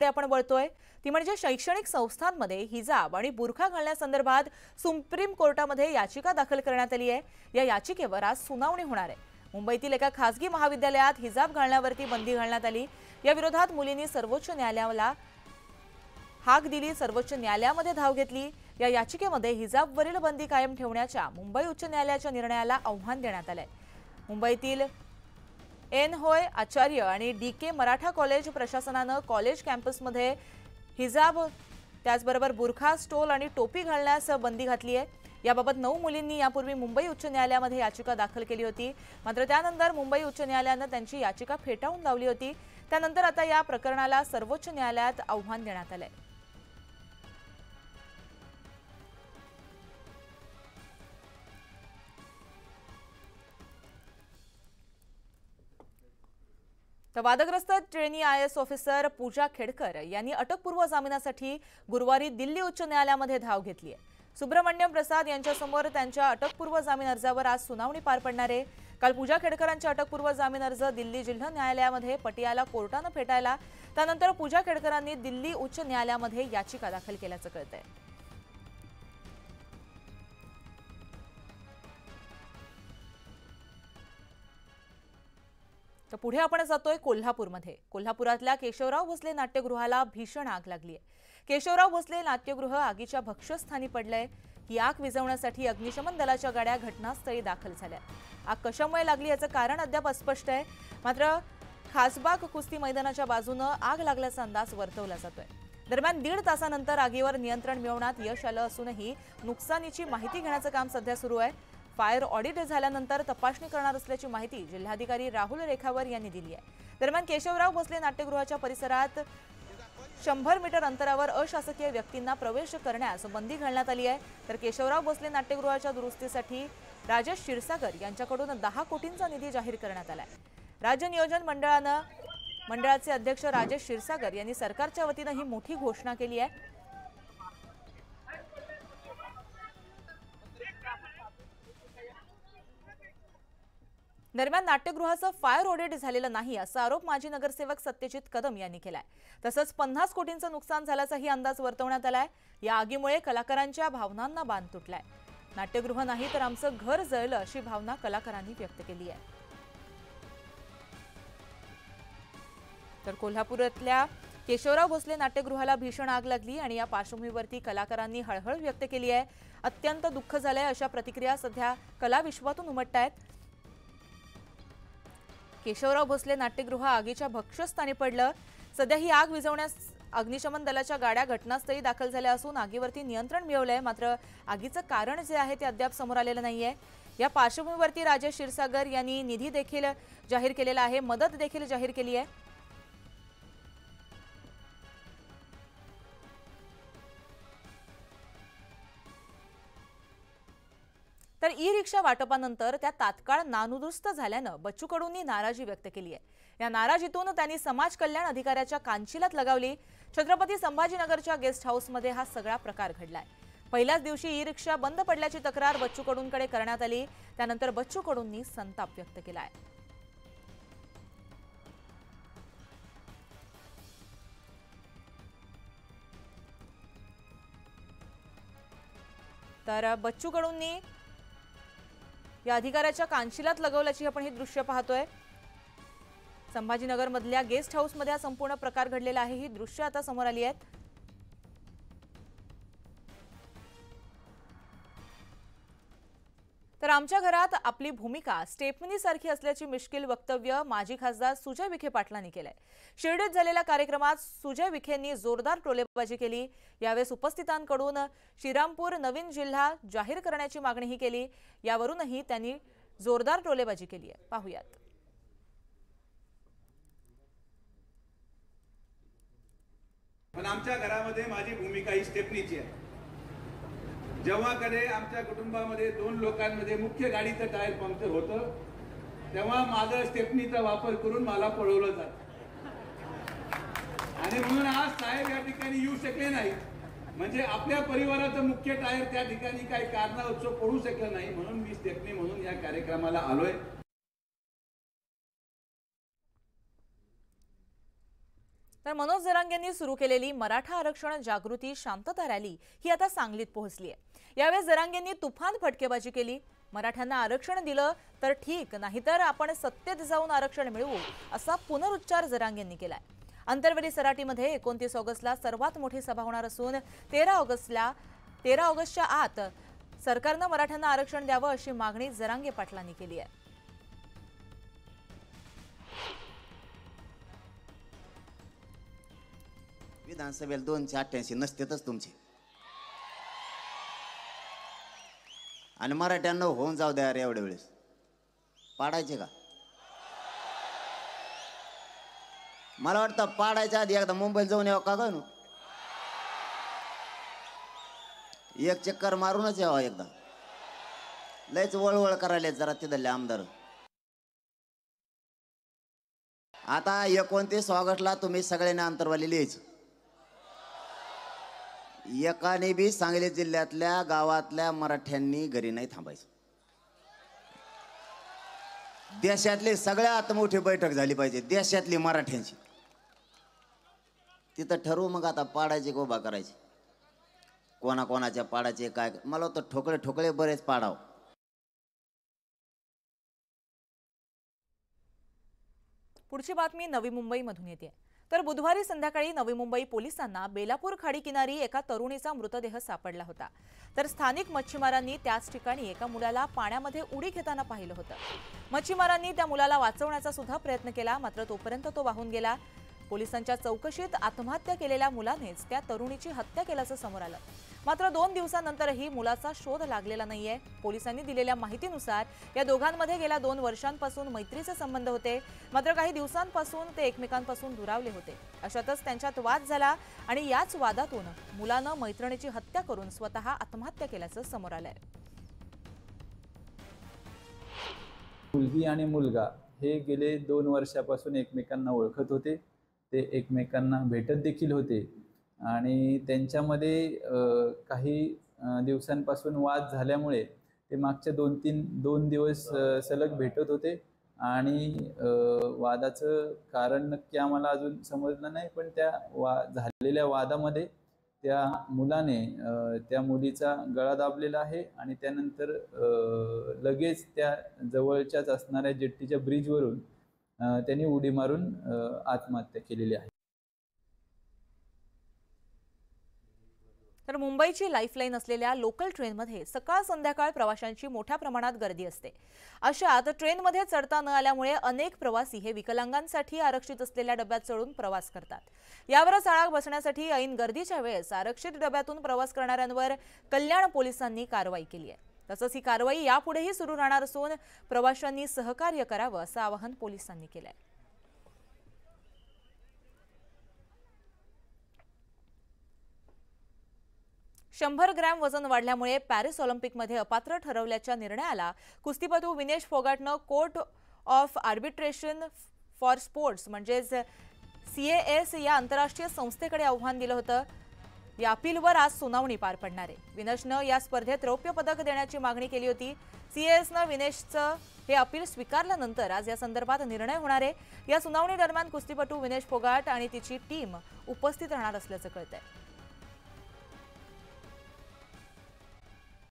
ते आपण वळतोय. ती म्हणजे शैक्षणिक संस्थांमध्ये हिजाब आणि बुरखा घालण्यासंदर्भात सुप्रीम कोर्टामध्ये याचिका दाखल करण्यात आली आहे. या याचिकेवर आज सुनावणी होणार आहे. मुंबईतील एका खासगी महाविद्यालयात हिजाब घालण्यावरती बंदी घालण्यात आली. या विरोधात मुलींनी सर्वोच्च न्यायालयाला हाक दिली सर्वोच्च न्यायालयामध्ये धाव घेतली. या याचिकेमध्ये हिजाबवरील बंदी कायम ठेवण्याच्या मुंबई उच्च न्यायालयाच्या निर्णयाला आव्हान देण्यात आलंय. मुंबईतील एन होय आचार्य आणि डी के मराठा कॉलेज प्रशासनानं कॉलेज कॅम्पसमध्ये हिजाब त्याचबरोबर बुरखा स्टोल आणि टोपी घालण्यास बंदी घातली आहे. याबाबत नऊ मुलींनी यापूर्वी मुंबई उच्च न्यायालयामध्ये याचिका दाखल केली होती. मात्र त्यानंतर मुंबई उच्च न्यायालयानं त्यांची याचिका फेटाळून लावली होती. त्यानंतर आता या प्रकरणाला सर्वोच्च न्यायालयात आव्हान देण्यात आलं आहे तर वादग्रस्त trainee I S officer Pooja Khedkar यांनी अटकपूर्व जामिनासाठी गुरुवारी दिल्ली उच्च न्यायालयामध्ये धाव घेतली आहे. सुब्रमण्यम प्रसाद यांच्यासमोर त्यांच्या अटकपूर्व जामीन अर्जावर आज सुनावणी पार पडणार आहे. काल पूजा खेडकरांच्या अटकपूर्व जामीन अर्ज दिल्ली जिल्हा न्यायालयामध्ये पटियाला कोर्टानं फेटायला त्यानंतर पूजा खेडकरांनी दिल्ली उच्च न्यायालयामध्ये याचिका दाखल केल्याचं कळतंय. तर पुढे आपण जातोय कोल्हापूरमध्ये. कोल्हापुरातल्या केशवराव भोसले नाट्यगृहाला भीषण आग लागली आहे. केशवराव भोसले नाट्यगृह आगीच्या भक्ष्यस्थानी पडलंय. ही आग विझवण्यासाठी अग्निशमन दलाच्या गाड्या घटनास्थळी दाखल झाल्या. आग कशामुळे लागली याचं कारण अद्याप अस्पष्ट आहे. मात्र खासबाग कुस्ती मैदानाच्या बाजूनं आग लागल्याचा अंदाज वर्तवला जातोय. दरम्यान दीड तासानंतर आगीवर नियंत्रण मिळवण्यात यश आलं असूनही नुकसानीची माहिती घेण्याचं काम सध्या सुरू आहे. फायर ऑडिट झाल्यानंतर तपासणी करणार असल्याची माहिती जिल्हाधिकारी राहुल रेखावर यांनी दिली आहे. दरम्यान केशवराव भोसले नाट्यगृहाच्या परिसरात शंभर मीटर अंतरावर अशासकीय व्यक्तींना प्रवेश करण्यास बंदी घालण्यात आली आहे. तर केशवराव भोसले नाट्यगृहाच्या दुरुस्तीसाठी राजेश क्षीरसागर यांच्याकडून दहा कोटींचा निधी जाहीर करण्यात आलाय राज्य नियोजन मंडळानं मंडळाचे अध्यक्ष राजेश क्षीरसागर यांनी सरकारच्या वतीनं ही मोठी घोषणा केली आहे. दरम्यान नाट्यगृहाचं फायर ऑडिट झालेलं नाही असा आरोप माजी नगरसेवक सत्यजित कदम यांनी केलाय. तसंच पन्नास कोटींचं नुकसान झाल्याचाही अंदाज वर्तवण्यात आलाय. या आगीमुळे कलाकारांच्या भावनांना बांध तुटलाय. नाट्यगृह नाही तर आमचं घर जळलं अशी भावना कलाकारांनी व्यक्त केली आहे. तर कोल्हापुरातल्या केशवराव भोसले नाट्यगृहाला भीषण आग लागली आणि या पार्श्वभूमीवरती कलाकारांनी हळहळ व्यक्त केली आहे. अत्यंत दुःख झालंय अशा प्रतिक्रिया सध्या कला विश्वातून उमटत आहेत केशवराव भोसले नाट्यगृह आगीच्या भक्ष्यस्थानी पडलं. सध्या ही आग विझवण्यास अग्निशमन दलाच्या गाड्या घटनास्थळी दाखल झाल्या असून आगीवरती नियंत्रण मिळवलंय. मात्र आगीचं कारण जे आहे ते अद्याप समोर आलेलं नाहीये. या पार्श्वभूमीवरती राजेश क्षीरसागर यांनी निधी देखील जाहीर केलेला आहे. मदत देखील जाहीर केली आहे. तर ई रिक्षा वाटपानंतर त्या तात्काळ नानुदुरुस्त झाल्यानं बच्चू कडूंनी नाराजी व्यक्त केली आहे. या नाराजीतून त्यांनी समाज कल्याण अधिकाऱ्याच्या कांचिलात लगावली. छत्रपती संभाजीनगरच्या गेस्ट हाऊसमध्ये हा सगळा प्रकार घडलाय. पहिल्याच दिवशी ई रिक्षा बंद पडल्याची तक्रार बच्चू कडूंकडे करण्यात आली. त्यानंतर बच्चू कडूंनी संताप व्यक्त केलाय तर बच्चू कडूंनी या अधिकाऱ्याच्या कांशिलात लगवल्याची आपण हे दृश्य पाहतोय. संभाजीनगरमधल्या गेस्ट हाऊसमध्ये हा संपूर्ण प्रकार घडलेला आहे. ही दृश्य आता समोर आली आहेत. तर आमच्या घरात आपली भूमिका स्टेपनीसारखी असल्याची मिश्किल वक्तव्य माजी खासदार सुजय विखे पाटलांनी केलंय. शिर्डीत झालेल्या कार्यक्रमात सुजय विखेंनी जोरदार टोलेबाजी केली. यावेळेस उपस्थितांकडून श्रीरामपूर नवीन जिल्हा जाहीर करण्याची मागणीही केली. यावरूनही त्यांनी जोरदार टोलेबाजी केली आहे. पाहुयात. पण आमच्या घरामध्ये माझी भूमिका ही स्टेपनीची आहे. जेव्हा कधी आमच्या कुटुंबामध्ये दोन लोकांमध्ये मुख्य गाडीचं टायर पंक्चर होतं तेव्हा माझं स्टेपनीचा वापर करून मला पळवलं जात. आणि म्हणून आज साहेब या ठिकाणी येऊ शकले नाही. म्हणजे आपल्या परिवाराचं मुख्य टायर त्या ठिकाणी काही कारणास्तव पडू शकलं नाही म्हणून मी स्टेपनी म्हणून या कार्यक्रमाला आलोय. तर मनोज जरांगेंनी सुरू केलेली मराठा आरक्षण जागृती शांतता रॅली ही आता सांगलीत पोहोचली आहे. यावेळेस जरांगेंनी तुफान फटकेबाजी केली. मराठ्यांना आरक्षण दिलं तर ठीक नाहीतर आपण सत्तेत जाऊन आरक्षण मिळवू असा पुनरुच्चार जरांगेंनी केलाय. अंतर्वेळी सराटीमध्ये एकोणतीस ऑगस्टला सर्वात मोठी सभा होणार असून तेरा ऑगस्टला तेरा ऑगस्टच्या आत सरकारनं मराठ्यांना आरक्षण द्यावं अशी मागणी जरांगे पाटलांनी केली आहे. विधानसभेला दोनशे अठ्ठ्याऐंशी नसतेतच तुमचे. आणि मराठ्यांना होऊन जाऊ द्या रे एवढ्या वेळेस. पाडायचे का? मला वाटतं पाडायच्या आधी एकदा मुंबईला जाऊन यावं का गं एक चक्कर मारूनच यावं एकदा. लयच वळवळ करायला जरा तिथले आमदार. आता एकोणतीस ऑगस्टला तुम्ही सगळ्यांनी अंतरवाली लिहायचं. एकाने बी सांगली जिल्ह्यातल्या गावातल्या मराठ्यांनी घरी नाही थांबायचं. देशातली सगळ्यात मोठी बैठक झाली पाहिजे देशातली मराठ्यांची. तिथं ठरवू मग आता पाडायचे का उभा करायची? कोणाकोणाच्या पाडायचे काय? मला होतं ठोकळे ठोकळे बरेच पाडाव. पुढची बातमी नवी मुंबईमधून येते. तर बुधवारी संध्याकाळी नवी मुंबई पोलिसांना बेलापूर खाडी किनारी एका तरुणीचा मृतदेह सापडला होता. तर स्थानिक मच्छीमारांनी त्याच ठिकाणी एका मुलाला पाण्यामध्ये उडी घेताना पाहिलं होतं. मच्छीमारांनी त्या मुलाला वाचवण्याचा सुद्धा प्रयत्न केला मात्र तोपर्यंत तो वाहून गेला. पोलिसांच्या चौकशीत आत्महत्या केलेल्या मुलानेच त्या तरुणीची हत्या केल्याचं समोर आलं. मात्र दोन दिवसानंतरही मुलाचा शोध लागलेला नाहीये. पोलिसांनी दिलेल्या माहितीनुसार या दोघांमध्ये गेल्या दोन वर्षांपासून मैत्रीचे संबंध होते. मात्र काही दिवसांपासून ते एकमेकांपासून दुरावले होते. अशातच त्यांच्यात वाद झाला आणि याच वादातून मुलानं मैत्रिणीची हत्या करून स्वतः आत्महत्या केल्याचं समोर आलंय. मुलगी आणि मुलगा हे गेले दोन वर्षापासून एकमेकांना ओळखत होते. ते एकमेकांना भेटत देखील होते. आणि त्यांच्यामध्ये काही दिवसांपासून वाद झाल्यामुळे ते मागच्या दोन तीन दोन दिवस सलग भेटत होते. आणि वादाचं कारण नक्की आम्हाला अजून समजलं नाही पण त्या वा झालेल्या वादामध्ये त्या मुलाने त्या मुलीचा गळा दाबलेला आहे आणि त्यानंतर लगेच त्या जवळच्याच असणाऱ्या जेट्टीच्या ब्रिजवरून त्यांनी उडी मारून आत्महत्या केलेली आहे. तर मुंबईची लाईफलाईन असलेल्या लोकल ट्रेनमध्ये सकाळ संध्याकाळ प्रवाशांची मोठ्या प्रमाणात गर्दी असते. अशात ट्रेनमध्ये चढता न आल्यामुळे अनेक प्रवासी हे विकलांगांसाठी आरक्षित असलेल्या डब्यात चढून प्रवास करतात. यावरच आळा बसण्यासाठी ऐन गर्दीच्या वेळेस आरक्षित डब्यातून प्रवास करणाऱ्यांवर कल्याण पोलिसांनी कारवाई केली आहे. तसंच ही कारवाई यापुढेही सुरू राहणार असून प्रवाशांनी सहकार्य करावं असं आवाहन पोलिसांनी केलं आहे शंभर ग्रॅम वजन वाढल्यामुळे पॅरिस ऑलिम्पिकमध्ये अपात्र ठरवल्याच्या निर्णयाला कुस्तीपटू Vinesh फोगाटनं court of arbitration for sports म्हणजेच सी एस या आंतरराष्ट्रीय संस्थेकडे आव्हान दिलं होतं. या अपीलवर आज सुनावणी पार पडणार आहे. विनेशनं या स्पर्धेत रौप्य पदक देण्याची मागणी केली होती. सीएसनं विनेशचं हे अपील स्वीकारल्यानंतर आज या संदर्भात निर्णय होणार आहे. या सुनावणी दरम्यान कुस्तीपटू विनेश फोगाट आणि तिची टीम उपस्थित राहणार असल्याचं कळतंय.